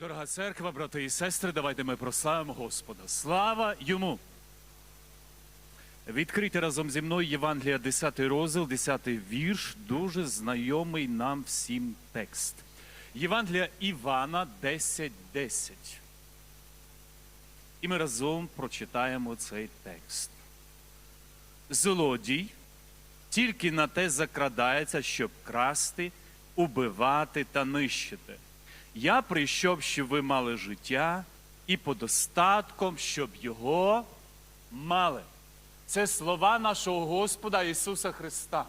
Дорога церква, брати і сестри, давайте ми прославимо Господа. Слава йому! Відкрийте разом зі мною Євангелія 10 розділ, 10 вірш, дуже знайомий нам всім текст. Євангелія Івана 10.10. 10. І ми разом прочитаємо цей текст. Злодій тільки на те закрадається, щоб красти, убивати та нищити. Я прийшов, щоб ви мали життя і подостатком, щоб його мали. Це слова нашого Господа Ісуса Христа.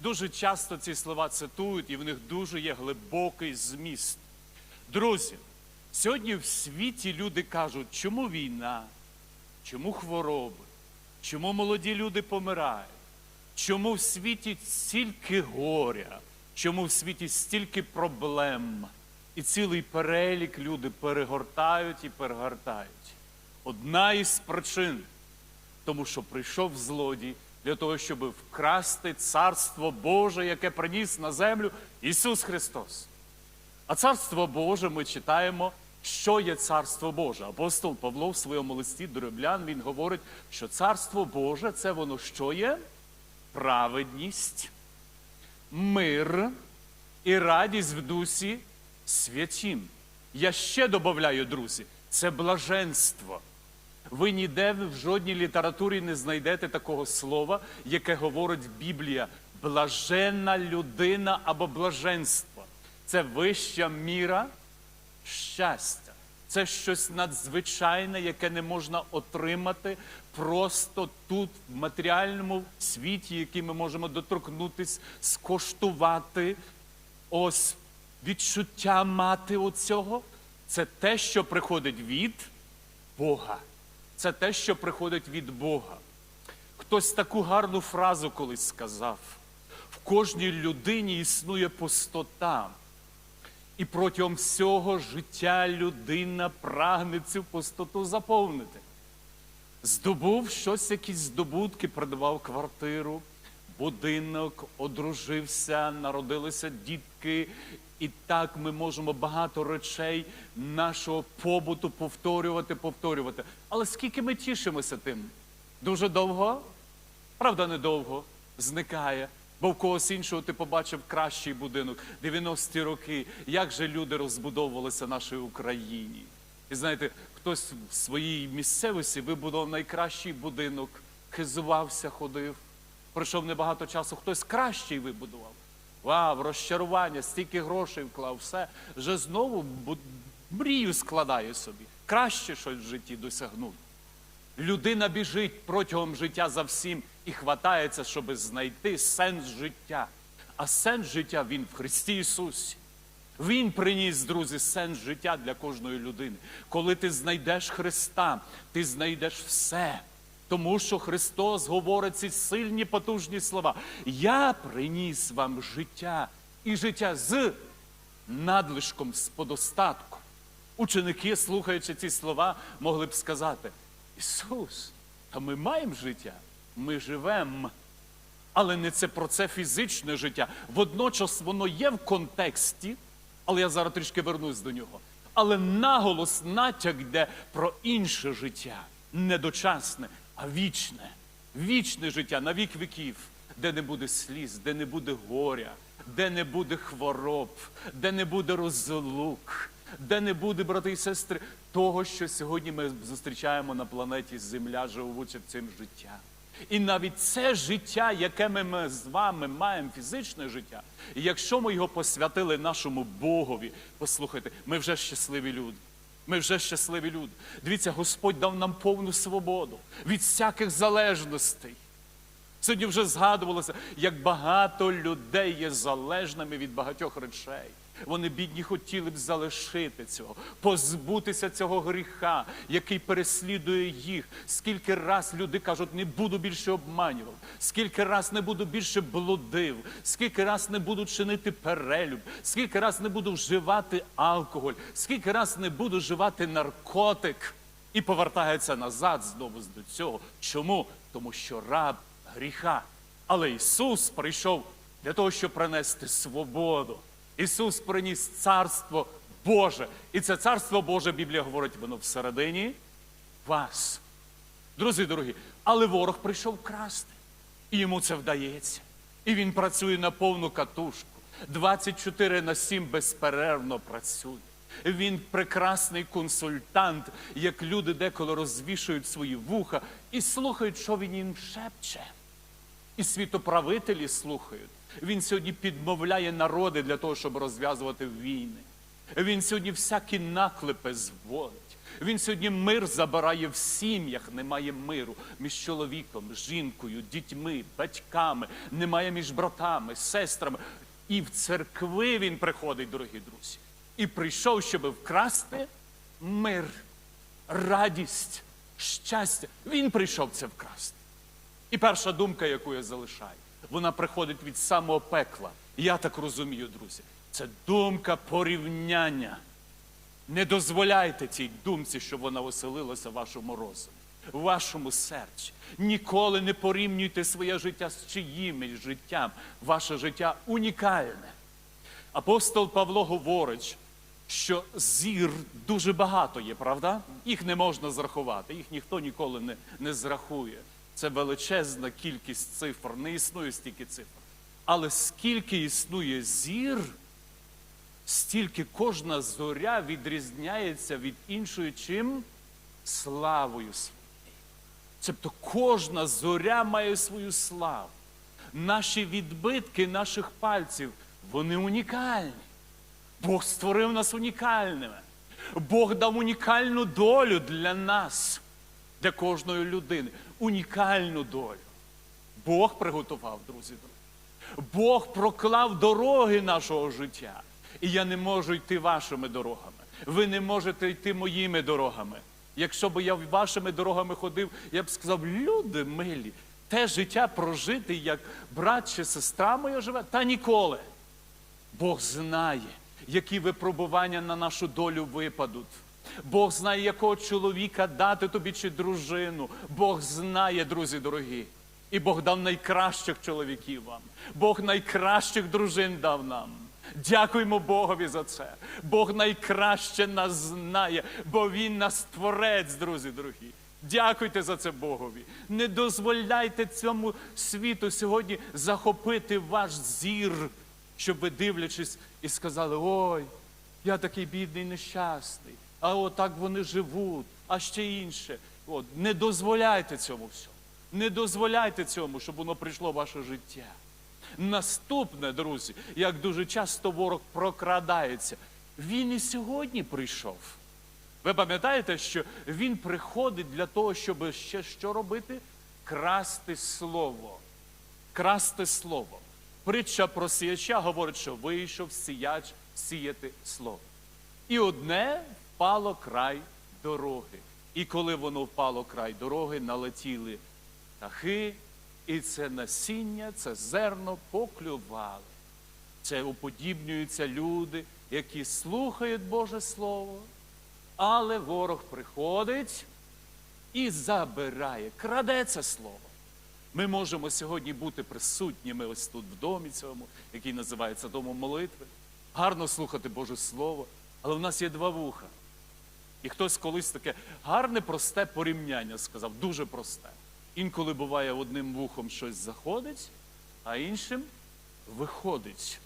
Дуже часто ці слова цитують, і в них дуже є глибокий зміст. Друзі, сьогодні в світі люди кажуть, чому війна, чому хвороби, чому молоді люди помирають, чому в світі стільки горя, чому в світі стільки проблем. І цілий перелік люди перегортають і перегортають. Одна із причин, тому що прийшов злодій для того, щоб вкрасти царство Боже, яке приніс на землю Ісус Христос. А царство Боже ми читаємо, що є царство Боже. Апостол Павло в своєму листі до римлян він говорить, що царство Боже це воно що є? Праведність, мир і радість в дусі святім. Я ще додаю, друзі, це блаженство. Ви ніде в жодній літературі не знайдете такого слова, яке говорить Біблія. Блаженна людина або блаженство. Це вища міра щастя. Це щось надзвичайне, яке не можна отримати просто тут, в матеріальному світі, який ми можемо доторкнутись, скоштувати. Ось відчуття мати оцього. Це те, що приходить від Бога. Це те, що приходить від Бога. Хтось таку гарну фразу колись сказав: в кожній людині існує пустота. І протягом всього життя людина прагне цю пустоту заповнити. Здобув щось, якісь здобутки, придбав квартиру, будинок, одружився, народилися дітки. І так ми можемо багато речей нашого побуту повторювати, повторювати. Але скільки ми тішимося тим? Дуже довго? Правда, недовго зникає. Бо в когось іншого ти побачив кращий будинок, 90-ті роки, як же люди розбудовувалися в нашій Україні. І знаєте, хтось в своїй місцевості вибудував найкращий будинок, хизувався, ходив. Пройшов небагато часу, хтось кращий вибудував. Вау, розчарування, стільки грошей вклав, все. Вже знову мрію складає собі. Краще щось в житті досягнути. Людина біжить протягом життя за всім і хватається, щоб знайти сенс життя. А сенс життя він в Христі Ісусі. Він приніс, друзі, сенс життя для кожної людини. Коли ти знайдеш Христа, ти знайдеш все. Тому що Христос говорить ці сильні потужні слова. Я приніс вам життя і життя з надлишком, з подостатком. Ученики, слухаючи ці слова, могли б сказати: Ісус, та ми маємо життя, ми живемо. Але не це про це фізичне життя. Водночас воно є в контексті, але я зараз трішки вернусь до нього. Але наголос натяк йде про інше життя, не дочасне, а вічне. Вічне життя на вік віків, де не буде сліз, де не буде горя, де не буде хвороб, де не буде розлук, де не буде, брати і сестри, того, що сьогодні ми зустрічаємо на планеті Земля, живучи цим життям. І навіть це життя, яке ми з вами маємо, фізичне життя, якщо ми його посвятили нашому Богові, послухайте, ми вже щасливі люди. Ми вже щасливі люди. Дивіться, Господь дав нам повну свободу від всяких залежностей. Сьогодні вже згадувалося, як багато людей є залежними від багатьох речей. Вони бідні хотіли б залишити цього, позбутися цього гріха, який переслідує їх. Скільки раз люди кажуть, не буду більше обманював, скільки раз не буду більше блудив, скільки раз не буду чинити перелюб, скільки раз не буду вживати алкоголь, скільки раз не буду вживати наркотик. І повертаються назад знову до цього. Чому? Тому що раб гріха. Але Ісус прийшов для того, щоб принести свободу. Ісус приніс царство Боже. І це царство Боже, Біблія говорить, воно всередині вас. Друзі дорогі, але ворог прийшов красти. І йому це вдається. І він працює на повну катушку. 24 на 7 безперервно працює. Він прекрасний консультант, як люди деколи розвішують свої вуха і слухають, що він їм шепче. І світоправителі слухають. Він сьогодні підмовляє народи для того, щоб розв'язувати війни. Він сьогодні всякі наклепи зводить. Він сьогодні мир забирає в сім'ях, немає миру між чоловіком, жінкою, дітьми, батьками, немає між братами, сестрами. І в церкви він приходить, дорогі друзі. І прийшов, щоб вкрасти мир, радість, щастя. Він прийшов це вкрасти. І перша думка, яку я залишаю, вона приходить від самого пекла. Я так розумію, друзі. Це думка порівняння. Не дозволяйте цій думці, щоб вона оселилася в вашому розумі, в вашому серці. Ніколи не порівнюйте своє життя з чиїмось життям. Ваше життя унікальне. Апостол Павло говорить, що зір дуже багато є, правда? Їх не можна зрахувати, їх ніхто ніколи не, не зрахує. Це величезна кількість цифр, не існує стільки цифр. Але скільки існує зір, стільки кожна зоря відрізняється від іншої чим славою своєю. Тобто кожна зоря має свою славу. Наші відбитки наших пальців, вони унікальні. Бог створив нас унікальними. Бог дав унікальну долю для нас, для кожної людини. Унікальну долю. Бог приготував, друзі. Бог проклав дороги нашого життя. І я не можу йти вашими дорогами. Ви не можете йти моїми дорогами. Якщо б я вашими дорогами ходив, я б сказав, люди милі, те життя прожити, як брат чи сестра моя живе, та ніколи. Бог знає, які випробування на нашу долю випадуть. Бог знає, якого чоловіка дати тобі чи дружину. Бог знає, друзі дорогі. І Бог дав найкращих чоловіків вам. Бог найкращих дружин дав нам. Дякуємо Богові за це. Бог найкраще нас знає, бо Він нас творець, друзі дорогі. Дякуйте за це Богові. Не дозволяйте цьому світу сьогодні захопити ваш зір, щоб ви дивлячись і сказали: ой, я такий бідний, нещасний, а отак вони живуть, а ще інше. От, не дозволяйте цьому всьому. Не дозволяйте цьому, щоб воно прийшло в ваше життя. Наступне, друзі, як дуже часто ворог прокрадається, він і сьогодні прийшов. Ви пам'ятаєте, що він приходить для того, щоб ще що робити? Красти слово. Красти слово. Притча про сіяча говорить, що вийшов сіяч сіяти слово. І одне впало край дороги. І коли воно впало край дороги, налетіли птахи, і це насіння, це зерно поклювали. Це уподібнюються люди, які слухають Боже Слово, але ворог приходить і забирає, краде це слово. Ми можемо сьогодні бути присутніми ось тут в домі цьому, який називається домом молитви, гарно слухати Боже Слово, але в нас є два вуха. І хтось колись таке гарне, просте порівняння сказав, дуже просте. Інколи буває одним вухом щось заходить, а іншим виходить.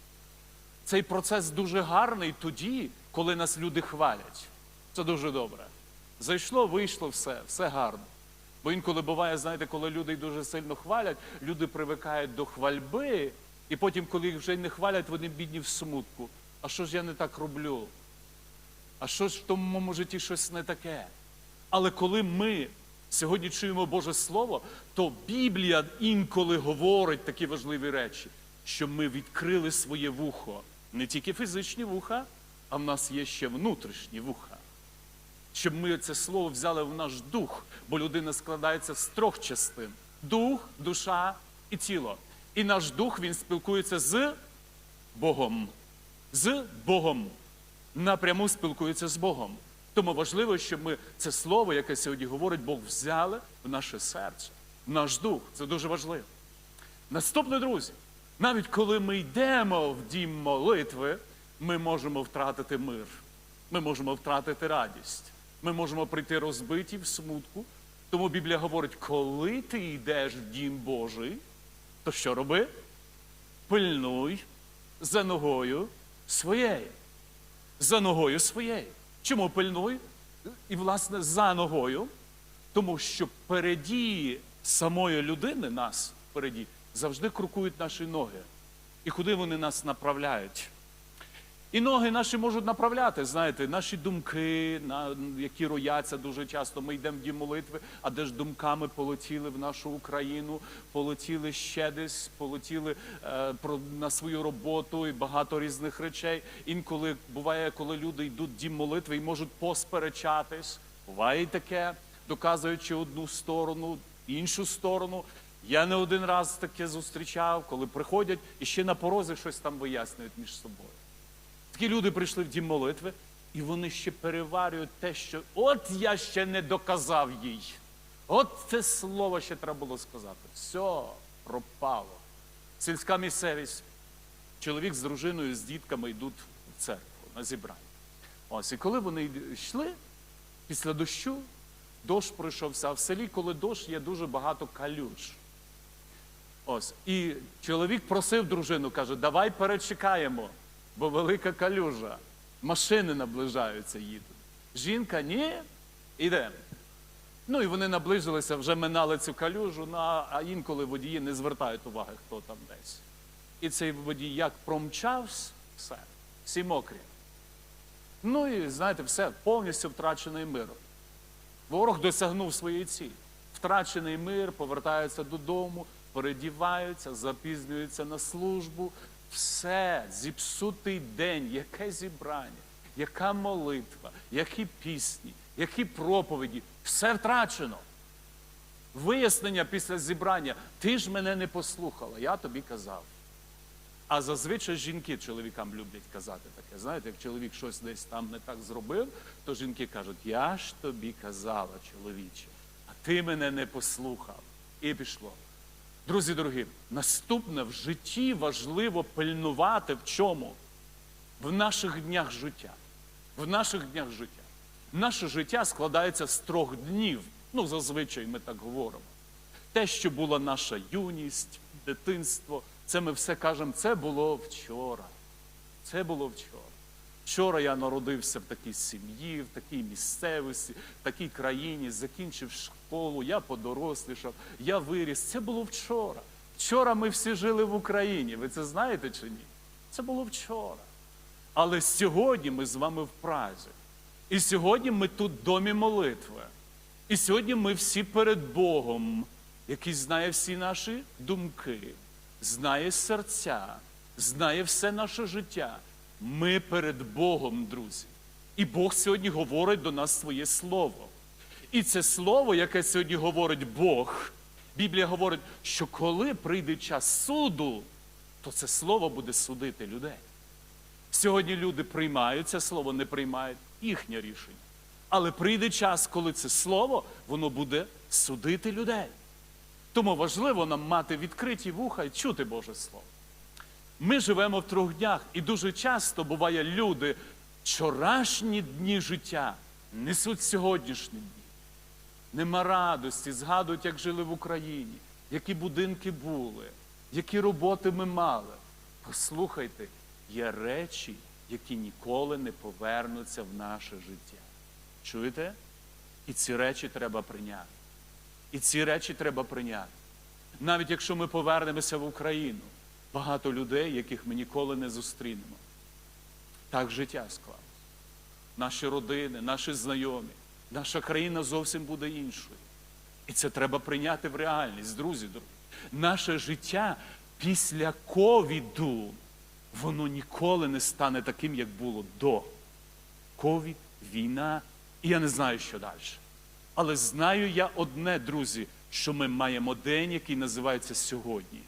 Цей процес дуже гарний тоді, коли нас люди хвалять. Це дуже добре. Зайшло, вийшло, все, все гарно. Бо інколи буває, знаєте, коли люди дуже сильно хвалять, люди привикають до хвальби, і потім, коли їх вже не хвалять, вони бідні в смутку. А що ж я не так роблю? А що ж в тому моєму житті щось не таке? Але коли ми сьогодні чуємо Боже Слово, то Біблія інколи говорить такі важливі речі, що ми відкрили своє вухо. Не тільки фізичні вуха, а в нас є ще внутрішні вуха. Щоб ми це слово взяли в наш дух, бо людина складається з трьох частин: дух, душа і тіло. І наш дух він спілкується з Богом. З Богом. Напряму спілкується з Богом. Тому важливо, щоб ми це слово, яке сьогодні говорить, Бог взяли в наше серце, в наш дух. Це дуже важливо. Наступне, друзі, навіть коли ми йдемо в дім молитви, ми можемо втратити мир. Ми можемо втратити радість. Ми можемо прийти розбиті в смутку. Тому Біблія говорить, коли ти йдеш в дім Божий, то що роби? Пильнуй за ногою своєю. За ногою своєю. Чому пильнуй? І, власне, за ногою. Тому що переді самої людини, нас переді завжди крокують наші ноги. І куди вони нас направляють? І ноги наші можуть направляти, знаєте, наші думки, на, які рояться дуже часто. Ми йдемо в дім молитви, а де ж думками полетіли в нашу Україну, полетіли ще десь, полетіли е, про, на свою роботу і багато різних речей. Інколи буває, коли люди йдуть в дім молитви і можуть посперечатись. Буває і таке, доказуючи одну сторону, іншу сторону. Я не один раз таке зустрічав, коли приходять і ще на порозі щось там вияснюють між собою. Такі люди прийшли в дім молитви, і вони ще переварюють те, що от я ще не доказав їй. От це слово ще треба було сказати. Все пропало. Сільська місцевість. Чоловік з дружиною, з дітками йдуть в церкву на зібрання. Ось, і коли вони йшли після дощу, дощ пройшовся, а в селі, коли дощ, є дуже багато калюж. Ось. І чоловік просив дружину, каже, давай перечекаємо, бо велика калюжа. Машини наближаються, їдуть. Жінка, ні, ідемо. Ну і вони наближилися, вже минали цю калюжу, ну, а інколи водії не звертають уваги, хто там десь. І цей водій як промчався, все, всі мокрі. Ну і знаєте, все, повністю втрачений мир. Ворог досягнув своєї цілі. Втрачений мир, повертаються додому, передіваються, запізнюються на службу. Все, зіпсутий день, яке зібрання, яка молитва, які пісні, які проповіді, все втрачено. Вияснення після зібрання, ти ж мене не послухала, я тобі казав. А зазвичай жінки чоловікам люблять казати таке. Знаєте, як чоловік щось десь там не так зробив, то жінки кажуть, я ж тобі казала, чоловіче, а ти мене не послухав. І пішло. Друзі дорогі, наступне в житті важливо пильнувати в чому? В наших днях життя. В наших днях життя. Наше життя складається з трьох днів. Ну, зазвичай ми так говоримо. Те, що була наша юність, дитинство, це ми все кажемо, це було вчора. Це було вчора. Вчора я народився в такій сім'ї, в такій місцевості, в такій країні, закінчив школу, я подорослішав, я виріс. Це було вчора. Вчора ми всі жили в Україні. Ви це знаєте чи ні? Це було вчора. Але сьогодні ми з вами в Празі. І сьогодні ми тут в домі молитви. І сьогодні ми всі перед Богом, який знає всі наші думки, знає серця, знає все наше життя. Ми перед Богом, друзі. І Бог сьогодні говорить до нас своє слово. І це слово, яке сьогодні говорить Бог, Біблія говорить, що коли прийде час суду, то це слово буде судити людей. Сьогодні люди приймають це слово, не приймають їхнє рішення. Але прийде час, коли це слово, воно буде судити людей. Тому важливо нам мати відкриті вуха і чути Боже Слово. Ми живемо в трьох днях, і дуже часто буває люди вчорашні дні життя несуть сьогоднішні дні. Нема радості, згадують, як жили в Україні, які будинки були, які роботи ми мали. Послухайте, є речі, які ніколи не повернуться в наше життя. Чуєте? І ці речі треба прийняти. І ці речі треба прийняти. Навіть якщо ми повернемося в Україну, багато людей, яких ми ніколи не зустрінемо. Так життя склалось. Наші родини, наші знайомі, наша країна зовсім буде іншою. І це треба прийняти в реальність, друзі, дорогі. Наше життя після ковіду, воно ніколи не стане таким, як було до. Ковід, війна, і я не знаю, що далі. Але знаю я одне, друзі, що ми маємо день, який називається сьогодні.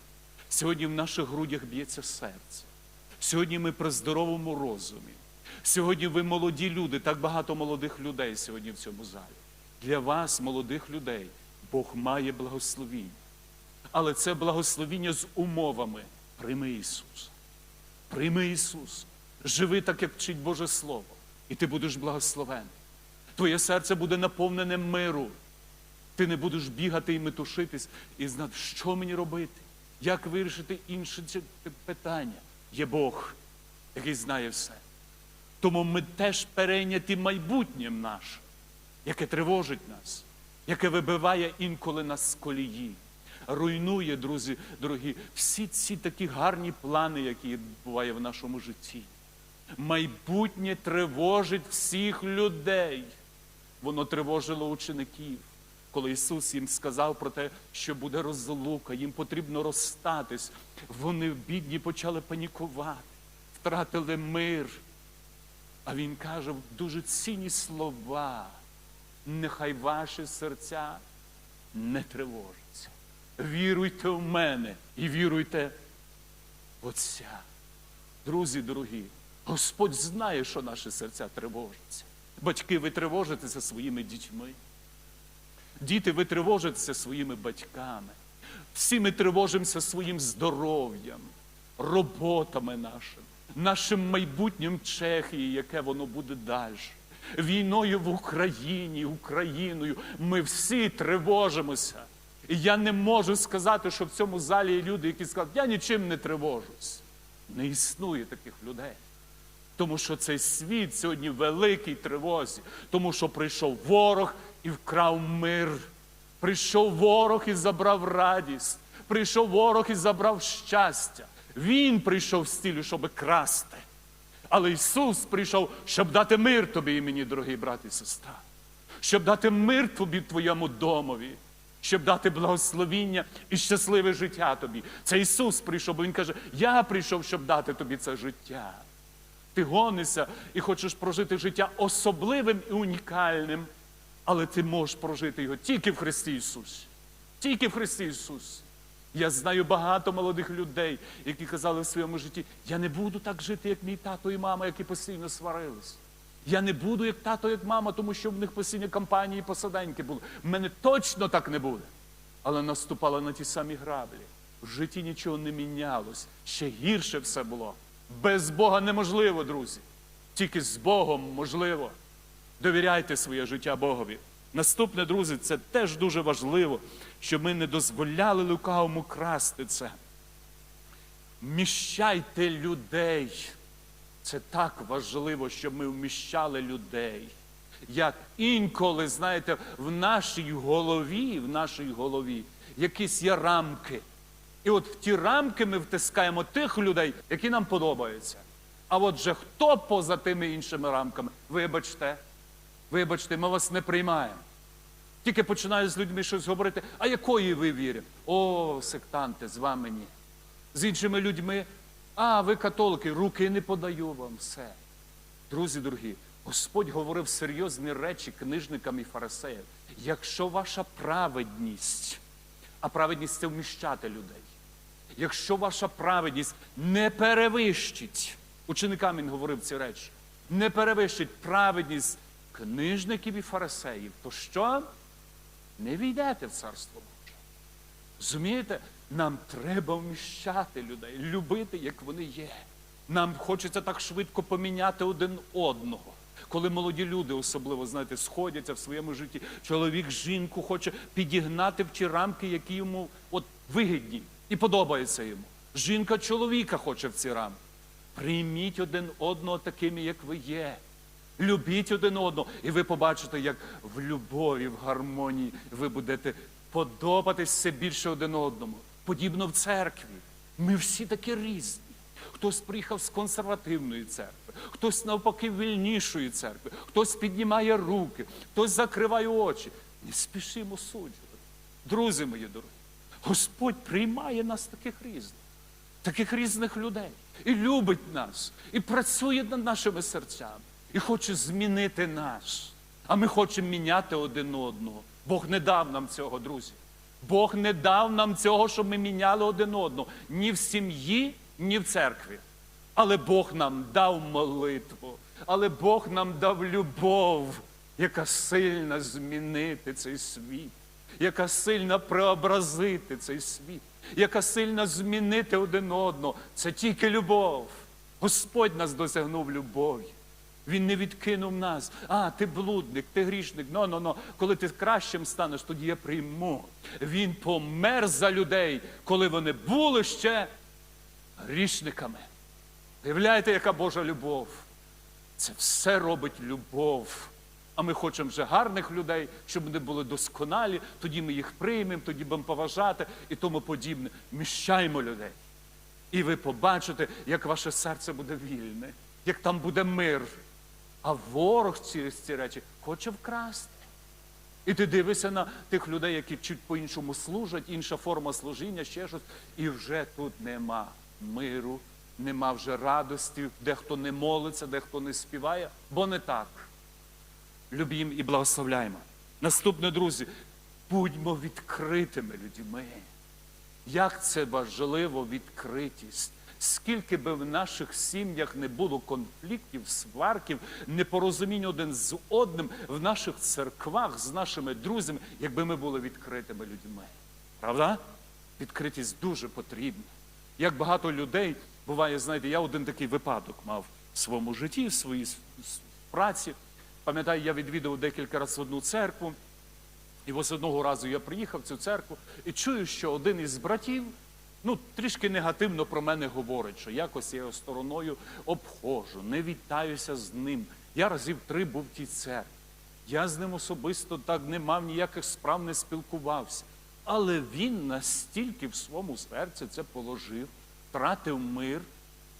Сьогодні в наших грудях б'ється серце. Сьогодні ми при здоровому розумі. Сьогодні ви молоді люди, так багато молодих людей сьогодні в цьому залі. Для вас, молодих людей, Бог має благословіння. Але це благословіння з умовами. Прийми Ісуса. Прийми Ісуса. Живи так, як вчить Боже Слово. І ти будеш благословений. Твоє серце буде наповнене миру. Ти не будеш бігати і метушитись і знати, що мені робити, як вирішити інші питання. Є Бог, який знає все. Тому ми теж перейняті майбутнім нашим, яке тривожить нас, яке вибиває інколи нас з колії, руйнує, друзі, дорогі, всі ці такі гарні плани, які буває в нашому житті. Майбутнє тривожить всіх людей. Воно тривожило учеників, коли Ісус їм сказав про те, що буде розлука, їм потрібно розстатись. Вони бідні почали панікувати, втратили мир. А Він каже дуже цінні слова. Нехай ваші серця не тривожаться. Віруйте в мене і віруйте в Отця. Друзі дорогі, Господь знає, що наші серця тривожаться. Батьки, ви тривожитеся своїми дітьми. Діти, ви тривожитеся своїми батьками. Всі ми тривожимося своїм здоров'ям, роботами нашими, нашим майбутнім Чехії, яке воно буде далі. Війною в Україні, Україною. Ми всі тривожимося. І я не можу сказати, що в цьому залі є люди, які скажуть, я нічим не тривожусь. Не існує таких людей. Тому що цей світ сьогодні в великій тривозі, тому що прийшов ворог і вкрав мир. Прийшов ворог і забрав радість. Прийшов ворог і забрав щастя. Він прийшов в стілі, щоб красти. Але Ісус прийшов, щоб дати мир тобі і мені, дорогий брат і сестра, щоб дати мир тобі твоєму домові, щоб дати благословіння і щасливе життя тобі. Це Ісус прийшов, бо Він каже, я прийшов, щоб дати тобі це життя. Ти гонишся і хочеш прожити життя особливим і унікальним, але ти можеш прожити його тільки в Христі Ісусі. Тільки в Христі Ісусі. Я знаю багато молодих людей, які казали в своєму житті, я не буду так жити, як мій тато і мама, які постійно сварились. Я не буду як тато, як мама, тому що в них постійні кампанії і посаденьки були. В мене точно так не буде. Але наступала на ті самі граблі. В житті нічого не мінялось. Ще гірше все було. Без Бога неможливо, друзі. Тільки з Богом можливо. Довіряйте своє життя Богові. Наступне, друзі, це теж дуже важливо, щоб ми не дозволяли лукавому красти це. Вміщайте людей. Це так важливо, щоб ми вміщали людей. Як інколи, знаєте, в нашій голові, в нашій голові якісь є рамки. І от в ті рамки ми втискаємо тих людей, які нам подобаються. А от же хто поза тими іншими рамками? Вибачте, вибачте, ми вас не приймаємо. Тільки починаю з людьми щось говорити, а якої ви вірі? О, сектанти, з вами ні. З іншими людьми, а ви католики, руки не подаю вам все. Друзі дорогі, Господь говорив серйозні речі книжникам і фарисеям. Якщо ваша праведність, а праведність це вміщати людей, якщо ваша праведність не перевищить, ученикам він говорив ці речі, не перевищить праведність книжників і фарисеїв, то що? Не війдете в царство Боже. Розумієте, нам треба вміщати людей, любити, як вони є. Нам хочеться так швидко поміняти один одного. Коли молоді люди, особливо, знаєте, сходяться в своєму житті, чоловік жінку хоче підігнати в ті рамки, які йому от вигідні і подобаються йому. Жінка чоловіка хоче в ці рамки. Прийміть один одного такими, як ви є. Любіть один одного, і ви побачите, як в любові, в гармонії ви будете подобатись все більше один одному. Подібно в церкві. Ми всі такі різні. Хтось приїхав з консервативної церкви, хтось навпаки вільнішої церкви, хтось піднімає руки, хтось закриває очі. Не спішимо суджувати. Друзі мої дорогі, Господь приймає нас таких різних, таких різних людей. І любить нас, і працює над нашими серцями, і хоче змінити нас. А ми хочемо міняти один одного. Бог не дав нам цього, друзі. Бог не дав нам цього, щоб ми міняли один одного ні в сім'ї, ні в церкві. Але Бог нам дав молитву, але Бог нам дав любов, яка сильна змінити цей світ, яка сильна преобразити цей світ, яка сильна змінити один одного. Це тільки любов. Господь нас досягнув любові. Він не відкинув нас. А, ти блудник, ти грішник. Ну, ну, ну. Коли ти кращим станеш, тоді я прийму. Він помер за людей, коли вони були ще грішниками. Уявляєте, яка Божа любов? Це все робить любов. А ми хочемо вже гарних людей, щоб вони були досконалі, тоді ми їх приймемо, тоді будемо поважати і тому подібне. Міщаємо людей. І ви побачите, як ваше серце буде вільне, як там буде мир. А ворог через ці речі хоче вкрасти. І ти дивишся на тих людей, які чуть по-іншому служать, інша форма служіння, ще щось. І вже тут нема миру, нема вже радості, дехто не молиться, дехто не співає, бо не так. Любім і благословляємо. Наступне, друзі, будьмо відкритими людьми. Як це важливо відкритість. Скільки би в наших сім'ях не було конфліктів, сварків, непорозумінь один з одним в наших церквах з нашими друзями, якби ми були відкритими людьми. Правда? Відкритість дуже потрібна. Як багато людей буває, знаєте, я один такий випадок мав в своєму житті, в своїй праці. Пам'ятаю, я відвідав декілька разів одну церкву. І ось одного разу я приїхав в цю церкву і чую, що один із братів ну, трішки негативно про мене говорить, що якось я його стороною обходжу, не вітаюся з ним. Я разів три був в тій церкві. Я з ним особисто так не мав ніяких справ, не спілкувався. Але він настільки в своєму серці це положив, втратив мир.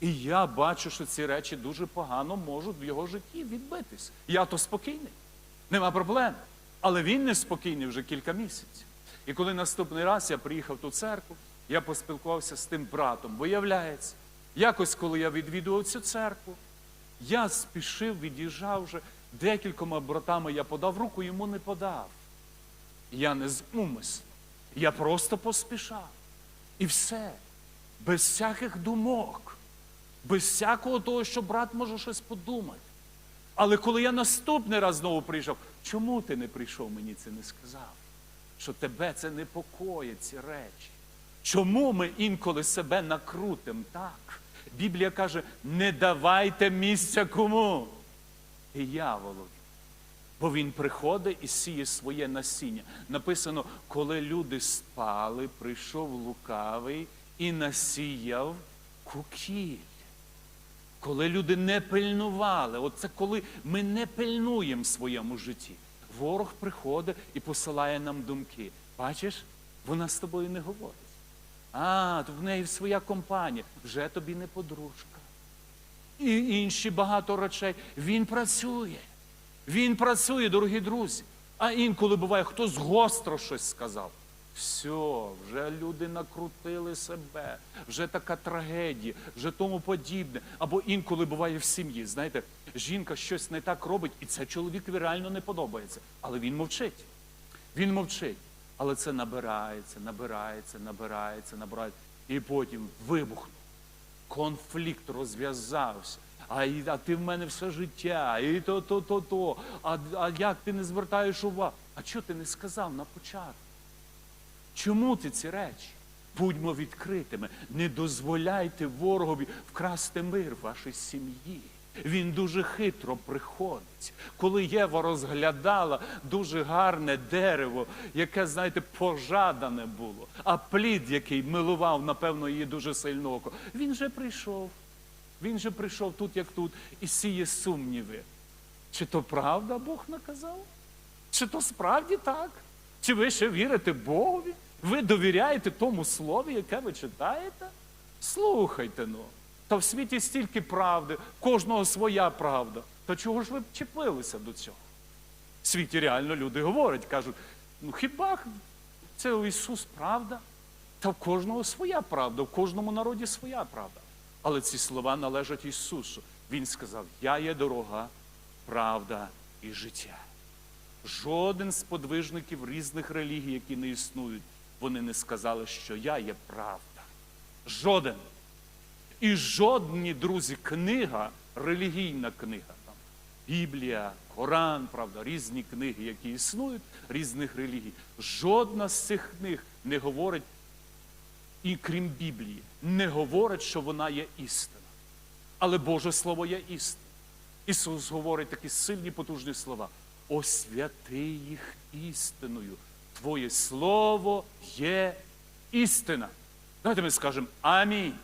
І я бачу, що ці речі дуже погано можуть в його житті відбитись. Я то спокійний, нема проблем. Але він неспокійний вже кілька місяців. І коли наступний раз я приїхав в ту церкву, я поспілкувався з тим братом. Виявляється, якось, коли я відвідував цю церкву, я спішив, від'їжджав вже декількома братами я подав руку, йому не подав. Я не з умислу. Я просто поспішав. І все. Без всяких думок, без всякого того, що брат може щось подумати. Але коли я наступний раз знову прийшов, чому ти не прийшов, мені це не сказав? Що тебе це непокоїть, ці речі. Чому ми інколи себе накрутимо так? Біблія каже, не давайте місця кому? Дияволові. Бо він приходить і сіє своє насіння. Написано, коли люди спали, прийшов лукавий і насіяв кукіль. Коли люди не пильнували, оце коли ми не пильнуємо в своєму житті. Ворог приходить і посилає нам думки. Бачиш, вона з тобою не говорить. А, то в неї своя компанія, вже тобі не подружка. І інші багато речей. Він працює. Він працює, дорогі друзі. А інколи буває, хтось гостро щось сказав. Все, вже люди накрутили себе, вже така трагедія, вже тому подібне. Або інколи буває в сім'ї. Знаєте, жінка щось не так робить, і це чоловікові реально не подобається. Але він мовчить. Він мовчить. Але це набирається, набирається, набирається, набирається. І потім вибухнув конфлікт розв'язався. А, а ти в мене все життя, і то, то, то, то. А, а як ти не звертаєш увагу? А чого ти не сказав на початку? Чому ти ці речі? Будьмо відкритими, не дозволяйте ворогові вкрасти мир в вашій сім'ї. Він дуже хитро приходить. Коли Єва розглядала дуже гарне дерево, яке, знаєте, пожадане було, а плід, який милував, напевно, її дуже сильно око, він же прийшов. Він же прийшов тут, як тут, і сіє сумніви. Чи то правда Бог наказав? Чи то справді так? Чи ви ще вірите Богові? Ви довіряєте тому слові, яке ви читаєте? Слухайте ну. Та в світі стільки правди, кожного своя правда. То чого ж ви чіплилися до цього? В світі реально люди говорять, кажуть, ну хіба це Ісус правда? Та в кожного своя правда, в кожному народі своя правда. Але ці слова належать Ісусу. Він сказав: Я є дорога, правда і життя. Жоден з подвижників різних релігій, які не існують, вони не сказали, що я є правда. Жоден. І жодні, друзі, книга, релігійна книга, там, Біблія, Коран, правда, різні книги, які існують, різних релігій. Жодна з цих книг не говорить, і крім Біблії, не говорить, що вона є істина. Але Боже Слово є істина. Ісус говорить такі сильні, потужні слова. Освяти їх істиною. Твоє слово є істина. Давайте ми скажемо Амінь.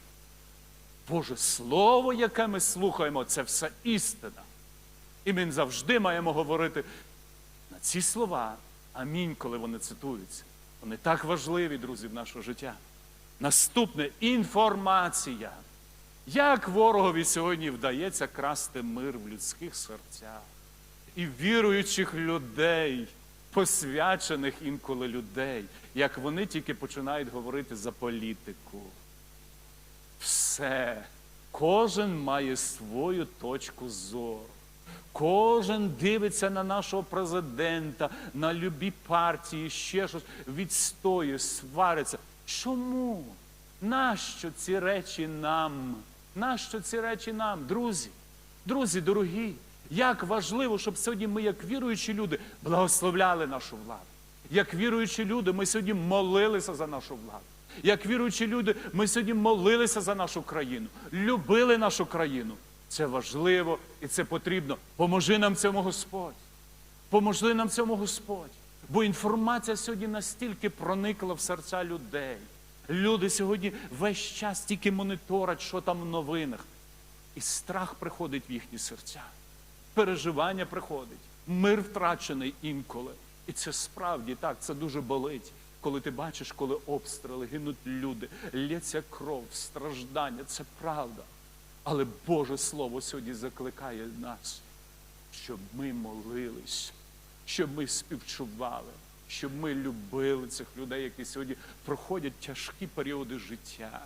Боже Слово, яке ми слухаємо, це все істина. І ми завжди маємо говорити на ці слова. Амінь, коли вони цитуються. Вони так важливі, друзі, в наше життя. Наступне інформація. Як ворогові сьогодні вдається красти мир в людських серцях і віруючих людей, посвячених інколи людей, як вони тільки починають говорити за політику. Все. Кожен має свою точку зору. Кожен дивиться на нашого президента, на любі партії, ще щось, відстоює, свариться. Чому? Нащо ці речі нам? Нащо ці речі нам, друзі? Друзі, дорогі, як важливо, щоб сьогодні ми, як віруючі люди, благословляли нашу владу. Як віруючі люди, ми сьогодні молилися за нашу владу. Як віруючі люди, ми сьогодні молилися за нашу країну, любили нашу країну. Це важливо і це потрібно. Поможи нам цьому Господь. Поможи нам цьому Господь. Бо інформація сьогодні настільки проникла в серця людей. Люди сьогодні весь час тільки моніторять, що там в новинах. І страх приходить в їхні серця. Переживання приходить, мир втрачений інколи. І це справді так, це дуже болить. Коли ти бачиш, коли обстріли, гинуть люди, лється кров, страждання, це правда. Але Боже Слово сьогодні закликає нас, щоб ми молились, щоб ми співчували, щоб ми любили цих людей, які сьогодні проходять тяжкі періоди життя,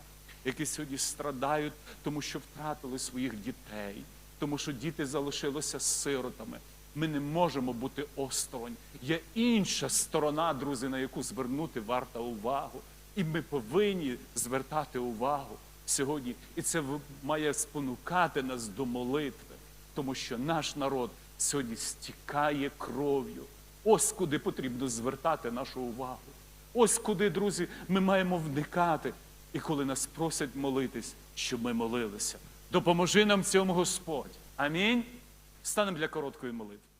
які сьогодні страдають, тому що втратили своїх дітей, тому що діти залишилися сиротами. Ми не можемо бути осторонь. Є інша сторона, друзі, на яку звернути варто увагу. І ми повинні звертати увагу сьогодні. І це має спонукати нас до молитви, тому що наш народ сьогодні стікає кров'ю. Ось куди потрібно звертати нашу увагу. Ось куди, друзі, ми маємо вникати. І коли нас просять молитись, щоб ми молилися. Допоможи нам цьому Господь. Амінь. Станемо для короткої молитви.